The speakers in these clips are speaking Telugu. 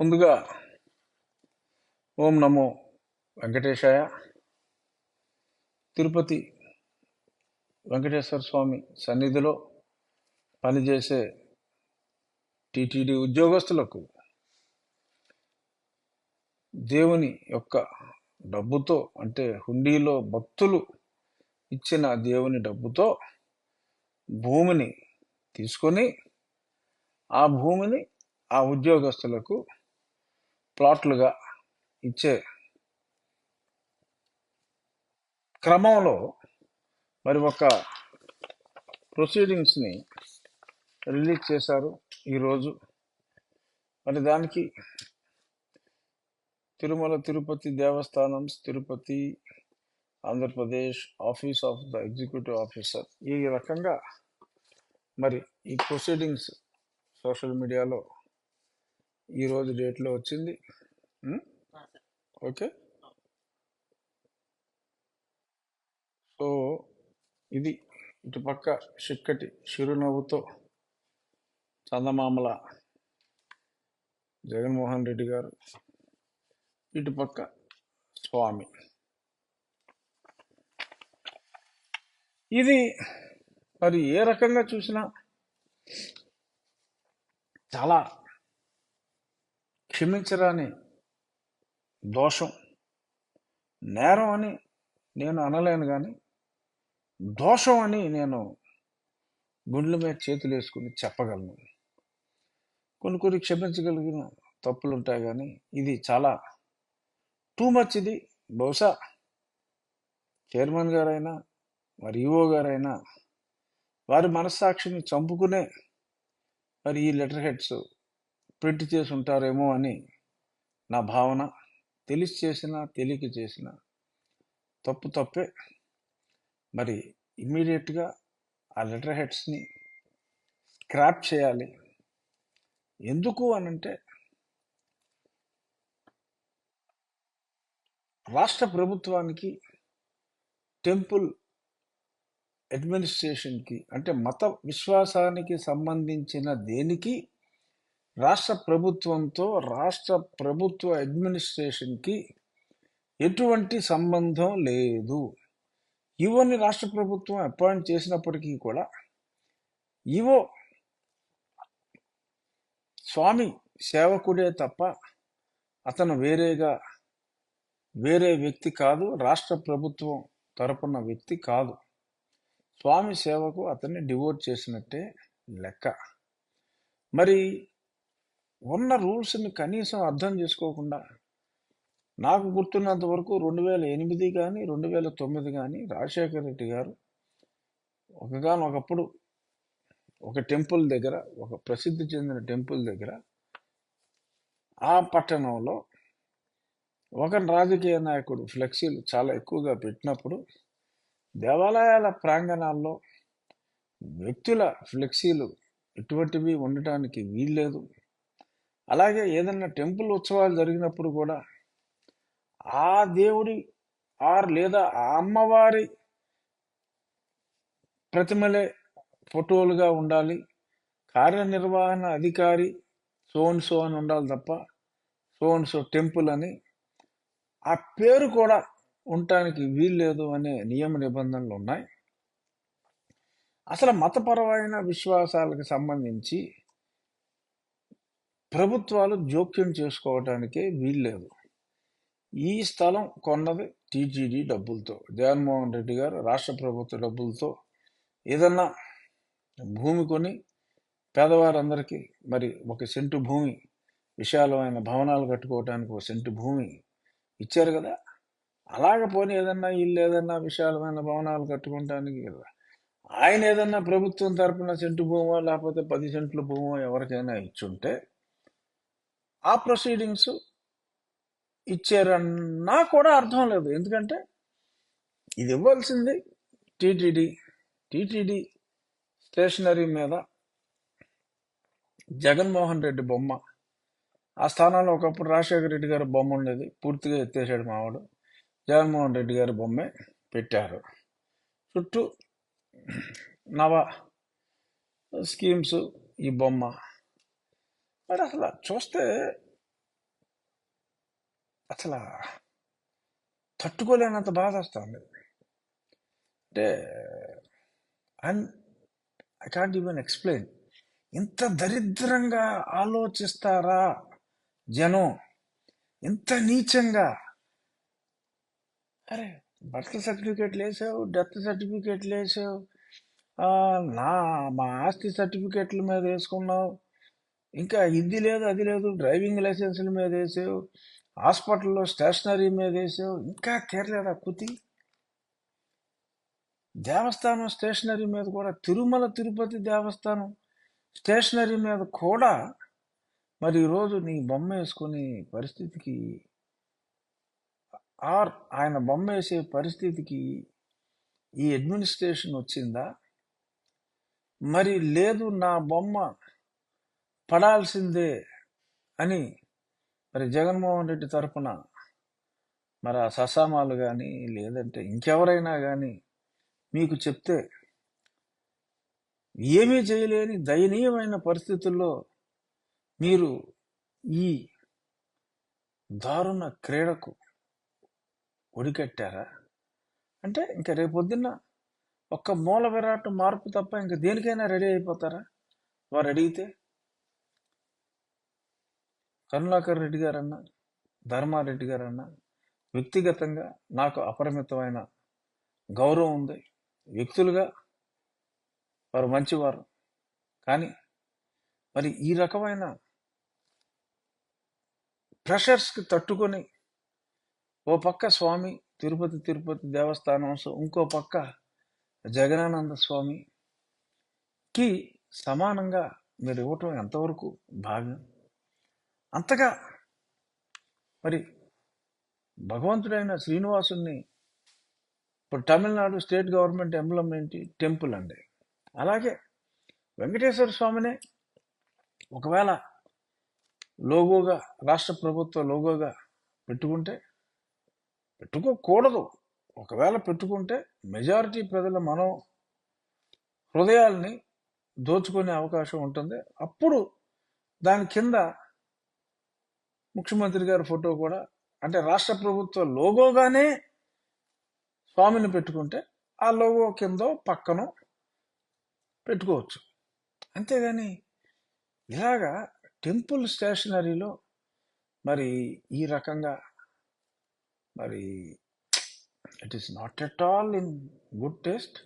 ముందుగా ఓం నమో వెంకటేశాయ. తిరుపతి వెంకటేశ్వర స్వామి సన్నిధిలో పనిచేసే టీటీడీ ఉద్యోగస్తులకు దేవుని యొక్క డబ్బుతో అంటే హుండీలో భక్తులు ఇచ్చిన దేవుని డబ్బుతో భూమిని తీసుకొని ఆ భూమిని ఆ ఉద్యోగస్తులకు ప్లాట్లుగా ఇచ్చే క్రమంలో మరి ఒక ప్రొసీడింగ్స్ని రిలీజ్ చేశారు ఈరోజు. మరి దానికి Tirumala Tirupati Devasthanam Tirupati Andhra Pradesh office of the executive officer ఈ రకంగా మరి ఈ ప్రొసీడింగ్స్ సోషల్ మీడియాలో ఈ రోజు డేట్లో వచ్చింది? ఓకే? సో ఇది ఇటుపక్క చిక్కటి చిరునవ్వుతో చందమామల జగన్మోహన్ రెడ్డి గారు ఇటుపక్క స్వామి. ఇది మరి ఏ రకంగా చూసినా చాలా క్షమించరాని దోషం నేరం అని నేను అనలేను కానీ దోషం అని నేను గుండెల మీద చేతులు వేసుకుని చెప్పగలను. కొన్ని కొన్ని క్షమించగలిగిన తప్పులు ఉంటాయి కానీ ఇది చాలా టూ మచ్ ఇది. బహుశా చైర్మన్ గారైనా మరి ఈఓ గారైనా వారి మనస్సాక్షిని చంపుకునే మరి ఈ లెటర్ హెడ్స్ ప్రింట్ చేసి ఉంటారేమో అని నా భావన తెలిసి చేసిన తెలియక చేసిన తప్పు తప్పే. మరి ఇమ్మీడియట్గా ఆ లెటర్ హెడ్స్ని స్క్రాప్ చేయాలి. ఎందుకు అనంటే రాష్ట్ర ప్రభుత్వానికి టెంపుల్ అడ్మినిస్ట్రేషన్కి అంటే మత విశ్వాసానికి సంబంధించిన దేనికి రాష్ట్ర ప్రభుత్వంతో రాష్ట్ర ప్రభుత్వ అడ్మినిస్ట్రేషన్కి ఎటువంటి సంబంధం లేదు. ఈవోని రాష్ట్ర ప్రభుత్వం అపాయింట్ చేసినప్పటికీ కూడా ఈవో స్వామి సేవకుడే తప్ప అతను వేరేగా వేరే వ్యక్తి కాదు రాష్ట్ర ప్రభుత్వం తరపున వ్యక్తి కాదు. స్వామి సేవకు అతన్ని డివోట్ చేసినట్టే లెక్క. మరి ఉన్న రూల్స్ని కనీసం అర్థం చేసుకోకుండా నాకు గుర్తున్నంత వరకు రెండు వేల ఎనిమిది కానీ రెండు వేల తొమ్మిది కానీ రాజశేఖర రెడ్డి గారు ఒకగానొకప్పుడు ఒక టెంపుల్ దగ్గర ఒక ప్రసిద్ధి చెందిన టెంపుల్ దగ్గర ఆ పట్టణంలో ఒక రాజకీయ నాయకుడు ఫ్లెక్సీలు చాలా ఎక్కువగా పెట్టినప్పుడు దేవాలయాల ప్రాంగణాల్లో వ్యక్తుల ఫ్లెక్సీలు ఎటువంటివి ఉండటానికి వీల్లేదు. అలాగే ఏదన్నా టెంపుల్ ఉత్సవాలు జరిగినప్పుడు కూడా ఆ దేవుడి ఆర్ లేదా ఆ అమ్మవారి ప్రతిమలే ఫోటోలుగా ఉండాలి. కార్యనిర్వహణ అధికారి సోన్ సో అని ఉండాలి తప్ప సోన్ సో టెంపుల్ అని ఆ పేరు కూడా ఉండటానికి వీల్లేదు అనే నియమ నిబంధనలు ఉన్నాయి. అసలు మతపరమైన విశ్వాసాలకు సంబంధించి ప్రభుత్వాలు జోక్యం చేసుకోవటానికే వీల్లేదు. ఈ స్థలం కొన్నది టీజీడీ డబ్బులతో. జగన్మోహన్ రెడ్డి గారు రాష్ట్ర ప్రభుత్వ డబ్బులతో ఏదన్నా భూమి కొని పేదవారందరికీ మరి ఒక సెంటు భూమి విశాలమైన భవనాలు కట్టుకోవటానికి ఒక సెంటు భూమి ఇచ్చారు కదా? అలాగ పోనీ ఏదన్నా ఇల్లు ఏదన్నా విశాలమైన భవనాలు కట్టుకోవటానికి కదా? ఆయన ఏదన్నా ప్రభుత్వం తరపున సెంటు భూమో లేకపోతే పది సెంట్ల భూమో ఎవరికైనా ఇచ్చుంటే ఆ ప్రొసీడింగ్స్ ఇచ్చారన్నా కూడా అర్థం లేదు. ఎందుకంటే ఇది ఇవ్వాల్సింది టీటీడీ. టీటీడీ స్టేషనరీ మీద జగన్మోహన్ రెడ్డి బొమ్మ. ఆ స్థానంలో ఒకప్పుడు రాజశేఖర రెడ్డి గారి బొమ్మ ఉండేది. పూర్తిగా ఎత్తేసాడు మావాడు. జగన్మోహన్ రెడ్డి గారి బొమ్మే పెట్టారు. చుట్టూ నవ స్కీమ్స్ ఈ బొమ్మ. మరి అసలు చూస్తే అసలు తట్టుకోలేనంత బాధ వస్తుంది. అంటే and I can't even explain ఇంత దరిద్రంగా ఆలోచిస్తారా జనం? ఇంత నీచంగా? అరే బర్త్ సర్టిఫికేట్లు వేసావు డెత్ సర్టిఫికేట్లు వేసావు నా మా ఆస్తి సర్టిఫికేట్ల మీద వేసుకున్నావు ఇంకా ఇది లేదు అది లేదు డ్రైవింగ్ లైసెన్సుల మీద వేసావు హాస్పిటల్లో స్టేషనరీ మీద వేసావు ఇంకా తీరలేదా కుతి? దేవస్థానం స్టేషనరీ మీద కూడా తిరుమల తిరుపతి దేవస్థానం స్టేషనరీ మీద కూడా మరి ఈరోజు నీ బొమ్మ వేసుకునే పరిస్థితికి ఆర్ ఆయన బొమ్మ వేసే పరిస్థితికి ఈ అడ్మినిస్ట్రేషన్ వచ్చిందా? మరి లేదు నా బొమ్మ పడాల్సిందే అని మరి జగన్మోహన్ రెడ్డి తరపున మరి ఆ ససామాలు కానీ లేదంటే ఇంకెవరైనా కానీ మీకు చెప్తే ఏమీ చేయలేని దయనీయమైన పరిస్థితుల్లో మీరు ఈ దారుణ క్రీడకు ఒడికట్టారా అంటే ఇంకా రేపొద్దున్న ఒక్క మూల విరాట్ మార్పు తప్ప ఇంకా దేనికైనా రెడీ అయిపోతారా? వారు అడిగితే కరుణాకర్ రెడ్డి గారన్నా ధర్మారెడ్డి గారన్నా వ్యక్తిగతంగా నాకు అపరిమితమైన గౌరవం ఉంది. వ్యక్తులుగా వారు మంచివారు. కానీ మరి ఈ రకమైన ప్రెషర్స్కి తట్టుకొని ఓ పక్క స్వామి తిరుపతి తిరుపతి దేవస్థానం ఇంకో పక్క జగనానంద స్వామికి సమానంగా మీరు ఇవ్వటం ఎంతవరకు భావ్యం అంతగా మరి భగవంతుడైన శ్రీనివాసుని ఇప్పుడు తమిళనాడు స్టేట్ గవర్నమెంట్ ఎంబ్లం ఏంటి? టెంపుల్ అండి. అలాగే వెంకటేశ్వర స్వామినే ఒకవేళ లోగోగా రాష్ట్ర ప్రభుత్వ లోగోగా పెట్టుకుంటే పెట్టుకోకూడదు. ఒకవేళ పెట్టుకుంటే మెజారిటీ ప్రజల మనో హృదయాల్ని దోచుకునే అవకాశం ఉంటుంది. అప్పుడు దాని కింద ముఖ్యమంత్రి గారి ఫోటో కూడా అంటే రాష్ట్ర ప్రభుత్వ లోగోగానే స్వామిని పెట్టుకుంటే ఆ లోగో కింద పక్కన పెట్టుకోవచ్చు. అంతేగాని ఇలాగా టెంపుల్ స్టేషనరీలో మరి ఈ రకంగా మరి it is not at all in good taste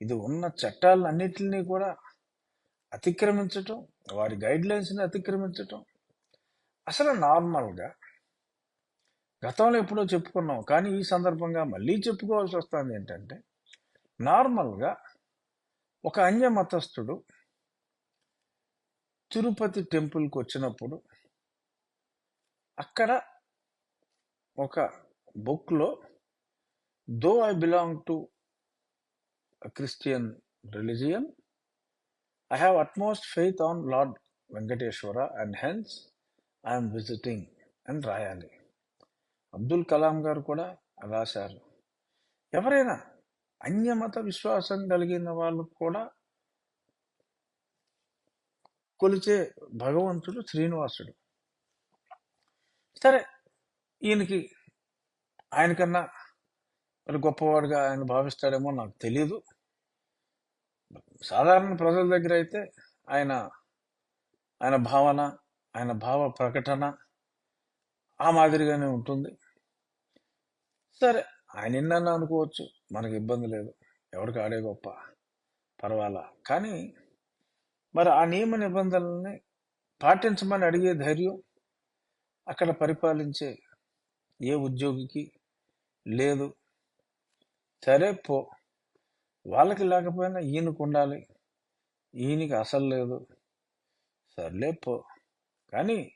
ఇది ఉన్న చట్టాలన్నిటిని కూడా అతిక్రమించటం వారి గైడ్లైన్స్ని అతిక్రమించటం అసలు నార్మల్గా గతంలో ఎప్పుడో చెప్పుకున్నాం. కానీ ఈ సందర్భంగా మళ్ళీ చెప్పుకోవాల్సి వస్తుంది ఏంటంటే నార్మల్గా ఒక అన్య మతస్థుడు తిరుపతి టెంపుల్కి వచ్చినప్పుడు అక్కడ ఒక బుక్లో though I belong to Christian religion I have utmost faith on Lord Venkateswara and hence I'm visiting అని రాయాలి. అబ్దుల్ కలాం గారు కూడా రాశారు ఎవరైనా అన్యమత విశ్వాసం కలిగిన వాళ్ళు కూడా కొలిచే భగవంతుడు శ్రీనివాసుడు. సరే ఈయనకి ఆయనకన్నా మరి గొప్పవాడుగా ఆయన భావిస్తాడేమో నాకు తెలియదు సాధారణ ప్రజల దగ్గర అయితే ఆయన ఆయన భావన ఆయన భావ ప్రకటన ఆ మాదిరిగానే ఉంటుంది. సరే ఆయన నిన్న అనుకోవచ్చు. మనకి ఇబ్బంది లేదు. ఎవరికి ఆడే గొప్ప? పర్వాలా? కానీ మరి ఆ నియమ నిబంధనల్ని పాటించమని అడిగే ధైర్యం అక్కడ పరిపాలించే ఏ ఉద్యోగికి లేదు. సరే పో. వాళ్ళకి లేకపోయినా ఈయనకు ఉండాలి. ఈయనకి అసలు లేదు. సర్లే పో. కానీ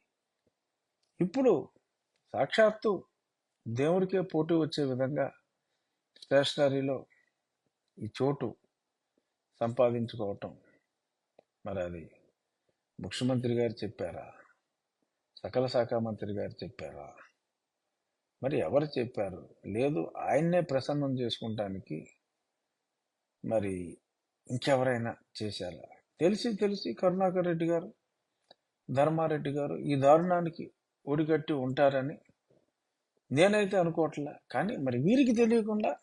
ఇప్పుడు సాక్షాత్తు దేవుడికే పోటీ వచ్చే విధంగా స్టేషనరీలో ఈ చోటు సంపాదించుకోవటం. మరి అది ముఖ్యమంత్రి గారు చెప్పారా? సకల శాఖ మంత్రి గారు చెప్పారా? మరి ఎవరు చెప్పారు? లేదు ఆయన్నే ప్రసన్నం చేసుకుంటానికి మరి ఇంకెవరైనా చేశారా? తెలిసి తెలిసి కరుణాకర్ రెడ్డి గారు ధర్మారెడ్డి గారు ఈ దారుణానికి ఒడిగట్టి ఉంటారని నేనైతే అనుకోవట్లే. కానీ మరి వీరికి తెలియకుండా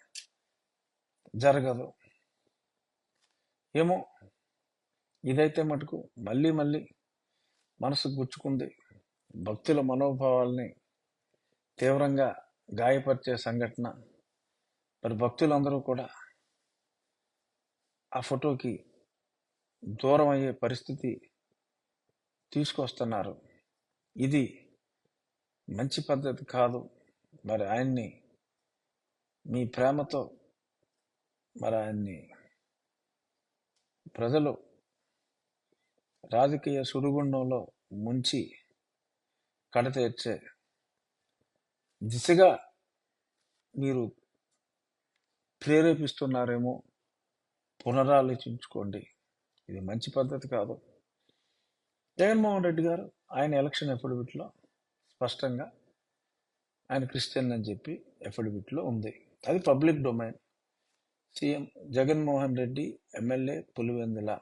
జరగదు. ఏమో ఇదైతే మటుకు మళ్ళీ మళ్ళీ మనసు గుచ్చుకుంది. భక్తుల మనోభావాల్ని తీవ్రంగా గాయపరిచే సంఘటన. మరి భక్తులందరూ కూడా ఆ ఫోటోకి దూరం అయ్యే పరిస్థితి తీసుకొస్తున్నారు. ఇది మంచి పద్ధతి కాదు. మరి ఆయన్ని మీ ప్రేమతో మరి ఆయన్ని ప్రజలు రాజకీయ సుడిగుండంలో ముంచి కడతీర్చే దిశగా మీరు ప్రేరేపిస్తున్నారేమో పునరాలోచించుకోండి. ఇది మంచి పద్ధతి కాదు. జగన్మోహన్ రెడ్డి గారు ఆయన ఎలక్షన్ ఎఫిడవిట్లో స్పష్టంగా ఆయన క్రిస్టియన్ అని చెప్పి ఎఫిడవిట్లో ఉంది. అది public domain. CM Jaganmohan Reddy MLA Pulivendula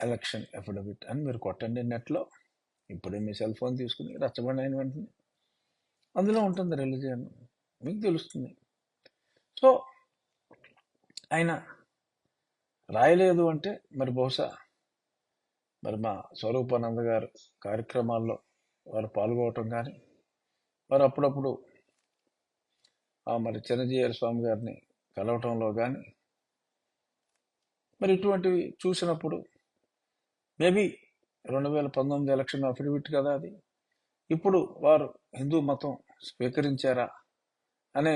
election affidavit అని మీరు కొట్టండి నెట్లో. ఇప్పుడే మీ సెల్ ఫోన్ తీసుకుని రచ్చబండి అయిన వెంటనే. అందులో ఉంటుంది రిలీజియన్. మీకు తెలుస్తుంది. సో ఆయన రాయలేదు అంటే మరి బహుశా మరి మా స్వరూపానంద గారు కార్యక్రమాల్లో వారు పాల్గొవటం కానీ వారు అప్పుడప్పుడు ఆ మరి చిరంజీవి స్వామి గారిని కలవటంలో కానీ మరి ఇటువంటివి చూసినప్పుడు మేబీ రెండు వేల పంతొమ్మిది ఎలక్షన్ అఫిడవిట్ కదా అది. ఇప్పుడు వారు హిందూ మతం స్వీకరించారా అనే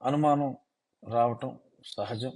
అనుమానం రావటం సహజం.